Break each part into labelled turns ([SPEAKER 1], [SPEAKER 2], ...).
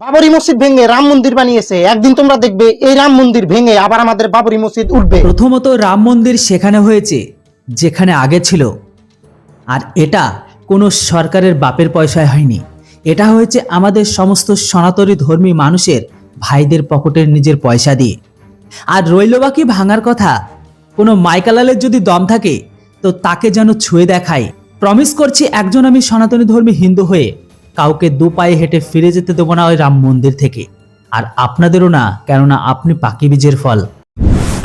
[SPEAKER 1] বাবরি মসজিদ ভেঙে রাম মন্দির বানিয়েছে। একদিন তোমরা দেখবে এই রাম মন্দির ভেঙে আবার আমাদের বাবরি মসজিদ উঠবে।
[SPEAKER 2] প্রথমত রাম মন্দির সেখানে হয়েছে, যেখানে আগে ছিল। আর এটা কোনো সরকারের বাপের পয়সায় হয়নি। এটা হয়েছে আমাদের সমস্ত সনাতনী ধর্মী মানুষের ভাইদের পকেটের নিজের পয়সা দিয়ে। আর রইল বাকি ভাঙার কথা, কোনো মাইকালালের যদি দম থাকে, তো তাকে যেন ছুঁয়ে দেখায়। প্রমিস করছি একজন আমি সনাতনী ধর্মী হিন্দু হয়ে কাউকে দু পায়ে হেঁটে ফিরে যেতে দেবো না ওই রাম মন্দির থেকে। আর আপনাদেরও না কেননা আপনি পাকি বীজের ফল।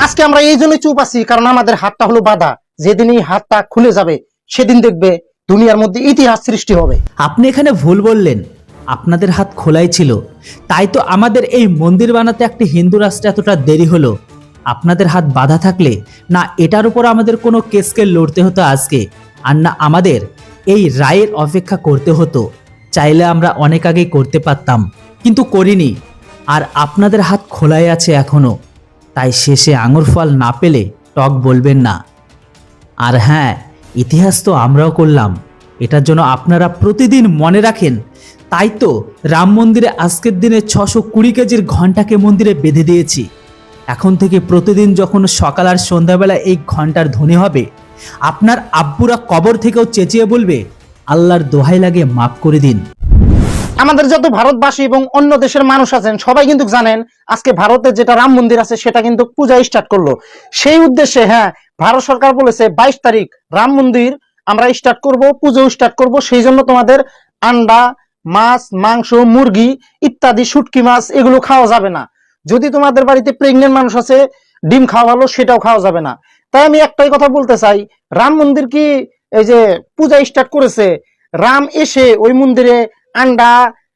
[SPEAKER 1] আজকে আমরা এই জন্য চুপ আছি কারণ আমাদের হাতটা হলো বাধা। যেদিন এই হাতটা খুলে যাবে সেদিন দেখবে দুনিয়ার মধ্যে ইতিহাস সৃষ্টি হবে।
[SPEAKER 2] আপনি এখানে ভুল বললেন। আপনাদের হাত খোলাই ছিল। তাই তো আমাদের এই মন্দির বানাতে একটি হিন্দু রাষ্ট্রে এতটা দেরি হলো। আপনাদের হাত বাধা থাকলে না এটার উপর আমাদের কোনো কেসকে লড়তে হতো আজকে আর না আমাদের। এই রায়ের অপেক্ষা করতে হতো। চাইলে আমরা অনেক আগেই করতে পারতাম, কিন্তু করিনি। আর আপনাদের হাত খোলাই আছে এখনও, তাই শেষে আঙুর ফল না পেলে টক বলবেন না। আর হ্যাঁ ইতিহাস তো আমরাও করলাম, এটার জন্য আপনারা প্রতিদিন মনে রাখেন, তাই তো রাম মন্দিরে আজকের দিনে ছশো কুড়ি কেজির ঘন্টাকে মন্দিরে বেঁধে দিয়েছি। এখন থেকে প্রতিদিন যখন সকাল আর সন্ধ্যাবেলা এই ঘণ্টার ধ্বনি হবে, আপনার আব্বুরা কবর থেকেও চেঁচিয়ে বলবে আল্লাহর দোহাই লাগে মাফ করে দিন।
[SPEAKER 1] আমাদের যত ভারতবাসী এবং অন্য দেশের মানুষ আছেন, সবাই কিন্তু জানেন, আজকে ভারতে যেটা রাম মন্দির আছে, সেটা কিন্তু পূজা স্টার্ট করল। সেই উদ্দেশ্যে হ্যাঁ ভারত সরকার বলেছে, বাইশ তারিখ রাম মন্দির আমরা স্টার্ট করব, পুজো স্টার্ট করব, সেই জন্য তোমাদের আন্ডা, মাছ, মাংস, মুরগি ইত্যাদি, শুটকি মাছ, এগুলো খাওয়া যাবে না। যদি তোমাদের বাড়িতে প্রেগনেন্ট মানুষ আছে, ডিম খাওয়া ভালো সেটাও খাওয়া যাবে না। তাই আমি একটাই কথা বলতে চাই, রাম মন্দির কি এই যে পূজা স্টার্ট করেছে, রাম এসে ওই মন্দিরে আন্ডা,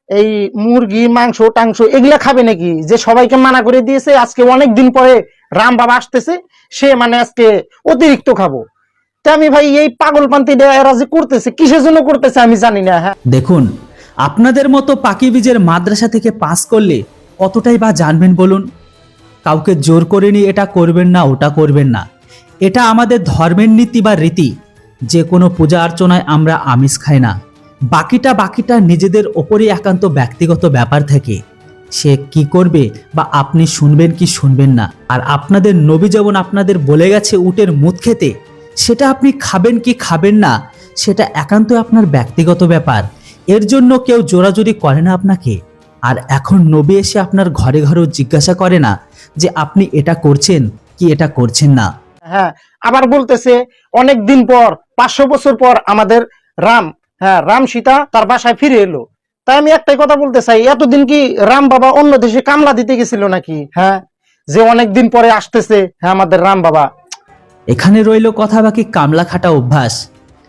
[SPEAKER 1] এই মুরগি, মাংস, টাংস এগুলা খাবে নাকি? যে সবাইকে মানা করে দিয়েছে, আজকে অনেক দিন পরে রাম বাবা আসতেছে, সে মানে আজকে অতিরিক্ত খাব। তা আমি ভাই, এই পাগলপান্তি এরা যে করতেছে, কিসের জন্য করতেছে আমি জানি না হ্যাঁ।
[SPEAKER 2] দেখুন, আপনাদের মতো পাকি বীজের মাদ্রাসা থেকে পাস করলে কতটাই বা জানবেন বলুন? কাউকে জোর করে নিয়ে এটা করবেন না, ওটা করবেন না। এটা আমাদের ধর্মের নীতি বা রীতি। যে কোনো পূজা অর্চনায় আমরা আমিষ খাই না। বাকিটা বাকিটা নিজেদের ওপরই একান্ত ব্যক্তিগত ব্যাপার থাকে। সে কি করবে বা আপনি শুনবেন কি শুনবেন না। আর আপনাদের নবী যেমন আপনাদের বলে গেছে উটের মুখ খেতে, সেটা আপনি খাবেন কি খাবেন না, সেটা একান্ত আপনার ব্যক্তিগত ব্যাপার। এর জন্য কেউ জোরাজুরি করে না আপনাকে। আর এখন নবী এসে আপনার ঘরে ঘরেও জিজ্ঞাসা করে না যে আপনি এটা করছেন কি এটা করছেন না।
[SPEAKER 1] হ্যাঁ আবার বলতেছে, অনেক দিন পর, পাঁচশো বছর পর আমাদের রাম হ্যাঁ রাম সীতা তার বাসায় ফিরে এলো। তাই আমি একটাই কথা বলতে চাই, এতদিন কি রাম বাবা অন্য দেশে কামলা দিতে গেছিল নাকি? হ্যাঁ যে অনেক দিন পরে আসতেছে হ্যাঁ আমাদের রাম বাবা।
[SPEAKER 2] এখানে রইল কথা বাকি কামলা খাটা অভ্যাস।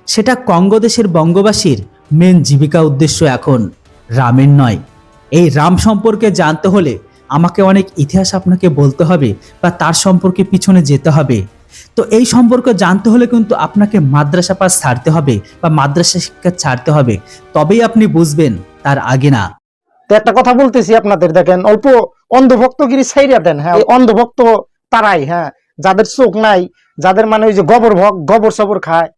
[SPEAKER 2] সেটা কঙ্গদেশের বঙ্গবাসীর মেন জীবিকা উদ্দেশ্য এখন, রামের নয়। এই রাম সম্পর্কে জানতে হলে আমাকে অনেক ইতিহাস আপনাকে বলতে হবে, বা তার সম্পর্কে পিছনে যেতে হবে। তো এই সম্পর্কে জানতে হলে কিন্তু আপনাকে মাদ্রাসা পাস ছাড়তে হবে বা মাদ্রাসা শিক্ষা ছাড়তে হবে। তবেই আপনি বুঝবেন তার আগে না।
[SPEAKER 1] তো একটা কথা বলতেছি আপনাদের, দেখেন, অল্প অন্ধভক্তগিরি ছাইরা দেন হ্যাঁ অন্ধভক্ত তারাই হ্যাঁ যাদের চোখ নাই, যাদের মানে ওই যে গোবর ভক গোবর সবর খায়,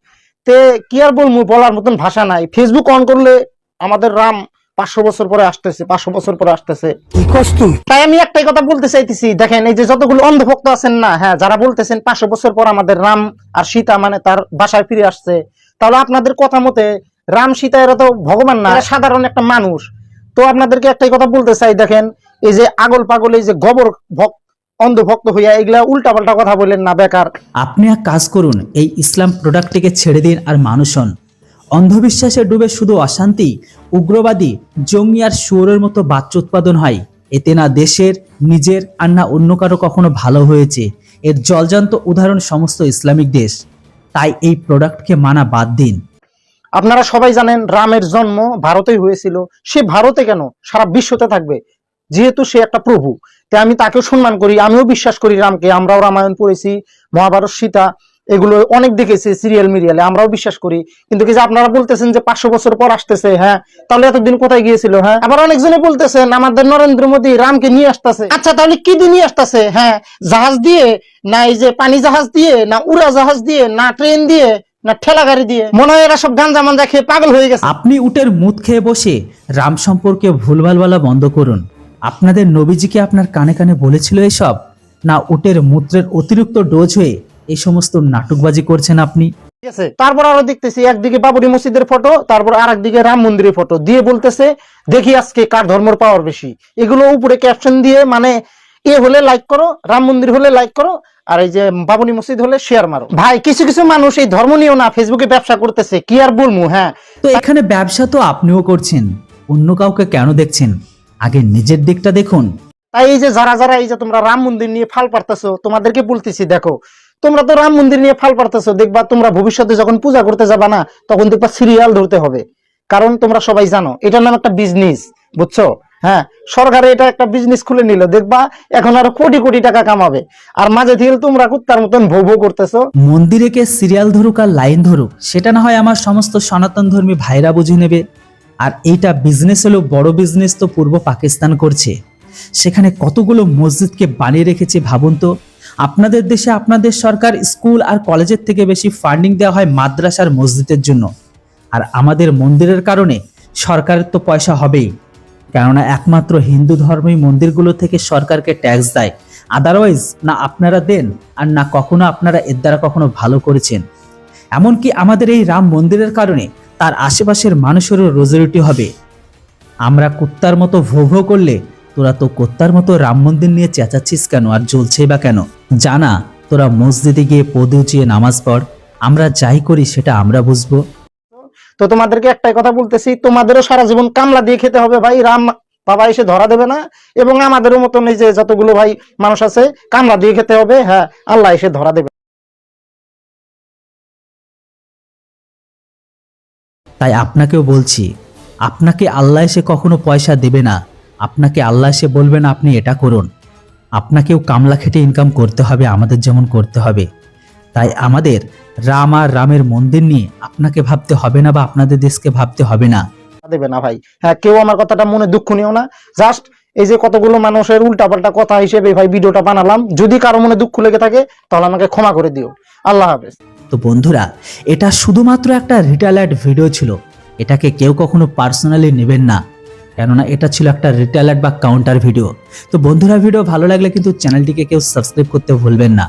[SPEAKER 1] তে কি আর বলব, বলার মতন ভাষা নাই। ফেসবুক অন করলে আমাদের রাম পাঁচশো বছর পরে আসতেছে পাঁচশো বছর পরে আসতেছে। তাই? আমি একটাই কথা বলতে চাইতেছি দেখেন এই যে যতগুলো অন্ধভক্ত আছেন না হ্যাঁ যারা বলতেছেন পাঁচশো বছর পর আমাদের রাম আর সীতা মানে তার বাসায় ফিরে আসছে তাহলে আপনাদের কথা মতে রাম সীতা এরা তো ভগবান না সাধারণ একটা মানুষ। তো আপনাদেরকে একটাই কথা বলতে চাই দেখেন এই যে আগল পাগল এই যে গোবর ভক্ত অন্ধভক্ত হইয়া এগুলা উল্টা পাল্টা কথা বললেন না বেকার।
[SPEAKER 2] আপনি এক কাজ করুন এই ইসলাম প্রোডাক্টটিকে ছেড়ে দিন আর মানুষ হন। অন্ধবিশ্বাসে ডুবে শুধু অশান্তি, উগ্রবাদী জঙ্গি আর শুয়োরের মতো বাচ্চা উৎপাদন হয়। এতে না দেশের, নিজের আর না অন্য কারও কখনো ভালো হয়েছে। এর জলজান্ত উদাহরণ সমস্ত ইসলামিক দেশ। তাই এই প্রোডাক্টকে মানা বাদ দিন।
[SPEAKER 1] আপনারা সবাই জানেন, রামের জন্ম ভারতেই হয়েছিল। সে ভারতে কেন? সারা বিশ্বতে থাকবে। যেহেতু সে একটা প্রভু। তাই আমি তাকেও সম্মান করি, আমিও বিশ্বাস করি রামকে। আমরাও রামায়ণ পড়েছি, মহাভারত, সীতা। এগুলো অনেক দেখেছি সিরিয়াল মিরিয়ালে আমরাও বিশ্বাস করি। কিন্তু কি যে আপনারা বলতেছেন যে পাঁচশো বছর পর আসতেছে হ্যাঁ? তাহলে এতদিন কোথায় গিয়েছিল হ্যাঁ? আবার অনেকজনে বলতেছেন, আমাদের নরেন্দ্র মোদী রামকে নিয়ে আসতেছে। আচ্ছা তাহলে কি দিয়ে নিয়ে আসতেছে হ্যাঁ? জাহাজ দিয়ে, না এই যে পানি জাহাজ দিয়ে, না উড়া জাহাজ দিয়ে, না ট্রেন দিয়ে, না ঠেলা গাড়ি দিয়ে? মনে হয় এরা সব গাঞ্জা মাঞ্জা খেয়ে পাগল হয়ে গেছে।
[SPEAKER 2] আপনি উটের মুদ খেয়ে বসে রাম সম্পর্কে ভুলভাল বলা বন্ধ করুন। আপনাদের নবীজিকে আপনার কানে কানে বলেছিল এসব? না উটের মূত্রের অতিরিক্ত ডোজ হয়ে এই সমস্ত নাটকবাজি করছেন আপনি?
[SPEAKER 1] ঠিক আছে তারপর আরও দেখতেছি একদিকে বাবরি মসজিদের ফটো তারপর আর একদিকে রাম মন্দিরের ফটো। দিয়ে বলতেছে দেখি আজকে কার ধর্মের পাওয়ার বেশি? এগুলো উপরে ক্যাপশন দিয়ে মানে এ হলে লাইক করো রাম মন্দির হলে লাইক করো আর এই যে বাবরি মসজিদ হলে শেয়ার মারো। ভাই কিছু কিছু মানুষ এই ধর্ম নিয়েও না ফেসবুকে ব্যবসা করতেছে কি আর বলব হ্যাঁ?
[SPEAKER 2] তো এখানে ব্যবসা তো আপনিও করছেন অন্য কাউকে কেন দেখছেন? আগে নিজের দিকটা দেখুন।
[SPEAKER 1] তাই এই যে যারা যারা এই যে তোমরা রাম মন্দির নিয়ে ফাল পারতেছো তোমাদেরকে বলতেছি দেখো তোমরা তো রাম মন্দির নিয়ে ফাল পারতেছো দেখবা তোমরা ভবিষ্যতে যখন পূজা করতে যাবা না, তখন দেখবা সিরিয়াল ধরতে হবে। কারণ তোমরা সবাই জানো, এটার নাম একটা বিজনেস বুঝছ? হ্যাঁ সরকারে এটা একটা বিজনেস খুলে নিল, দেখবা এখন আরও কোটি কোটি টাকা কামাবে। আর মাঝে থেকে তোমরা কুত্তার মতন ভৌ ভৌ করতেছো।
[SPEAKER 2] মন্দিরে কে সিরিয়াল ধরুক আর লাইন ধরুক, সেটা না হয় আমার সমস্ত সনাতন ধর্মী ভাইরা বুঝে নেবে। আর এইটা বিজনেস হলো বড় বিজনেস তো পূর্ব পাকিস্তান করছে। সেখানে কতগুলো মসজিদকে বানিয়ে রেখেছে ভাবুন তো। আপনাদের দেশে আপনাদের সরকার স্কুল আর কলেজের থেকে বেশি ফান্ডিং দেওয়া হয় মাদ্রাসার মসজিদের জন্য। আর আমাদের মন্দিরের কারণে সরকারের তো পয়সা হবেই। কেননা একমাত্র হিন্দু ধর্মই মন্দিরগুলো থেকে সরকারকে ট্যাক্স দেয়। আদারওয়াইজ না আপনারা দেন আর না কখনো আপনারা এর দ্বারা কখনো ভালো করেছেন। এমনকি আমাদের এই রাম মন্দিরের কারণে তার আশেপাশের মানুষেরও রোজরুটি হবে। আমরা কুত্তার মতো ভো ভো করলে তোরা তো কুত্তার মতো রাম মন্দির নিয়ে চেঁচাচ্ছিস কেন? আর জ্বলছেই বা কেন? জানা তোরা মসজিদে গিয়ে পদে উঁচিয়ে নামাজ পড়। আমরা যাই করি সেটা আমরা বুঝব।
[SPEAKER 1] তো তোমাদেরকে একটাই কথা বলতেছি তোমাদেরও সারা জীবন কামলা দিয়ে খেতে হবে ভাই। রাম বাবা এসে ধরা দেবে না এবং আমাদেরও মতন এই যে যতগুলো ভাই মানুষ আছে কামলা দিয়ে খেতে হবে। হ্যাঁ আল্লাহ এসে ধরা দেবে।
[SPEAKER 2] তাই আপনাকেও বলছি আপনাকে আল্লাহ এসে কখনো পয়সা দেবে না। আপনাকে আল্লাহ এসে বলবেন আপনি এটা করুন। আপনাকেও কামলা খেটে ইনকাম করতে হবে আমাদের যেমন করতে হবে। তাই আমাদের রাম আর রামের মন্দির নিয়ে আপনাকে ভাবতে হবে না বা আপনাদের দেশকে ভাবতে হবে না।
[SPEAKER 1] দেবে না ভাই। হ্যাঁ কেউ আমার কথাটা মনে দুঃখ নিও না। জাস্ট এই যে কতগুলো মানুষের উল্টাপাল্টা কথা হিসেবে ভাই ভিডিওটা বানালাম যদি কারও মনে দুঃখ লেগে থাকে তাহলে আমাকে ক্ষমা করে দিও। আল্লাহ হাফেজ।
[SPEAKER 2] তো বন্ধুরা এটা শুধুমাত্র একটা রিটায়ার্ড ভিডিও ছিল। এটাকে কেউ কখনো পার্সোনালি নেবেন না। কেননা এটা ছিল একটা রিটেলার বা কাউন্টার ভিডিও তো বন্ধুরা ভিডিও ভালো লাগলে কিন্তু চ্যানেলটিকে কেউ সাবস্ক্রাইব করতে ভুলবেন না।